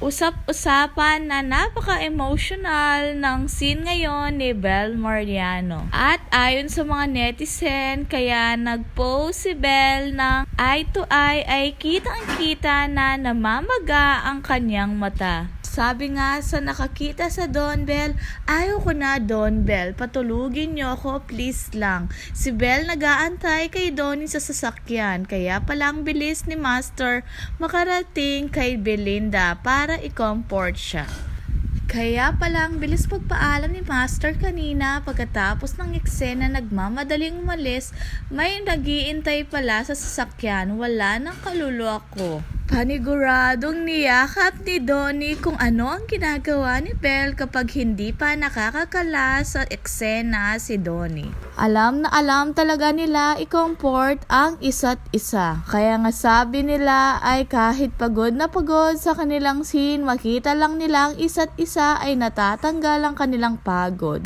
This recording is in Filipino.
usap-usapan na napaka-emotional ng scene ngayon ni Bel Mariano. At ayon sa mga netizen, kaya nag-post si Bel ng eye to eye ay kitang-kita na namamaga ang kanyang mata. Sabi nga sa nakakita sa Don Bell, ayaw ko na Don Bell, patulugin niyo ako please lang. Si Bell nagaantay kay Donnie sa sasakyan, kaya palang bilis ni Master makarating kay Belinda para i-comfort siya. Kaya palang bilis pagpaalam ni Master kanina pagkatapos ng eksena nagmamadaling umalis, may nagiintay pala sa sasakyan, wala nang kaluluwa ko. Paniguradong niyakap ni Donnie kung ano ang ginagawa ni Belle kapag hindi pa nakakakala sa eksena si Donnie. Alam na alam talaga nila i-comfort ang isa't isa. Kaya nga sabi nila ay kahit pagod na pagod sa kanilang scene, makita lang nila ang isa't isa ay natatanggal ang kanilang pagod.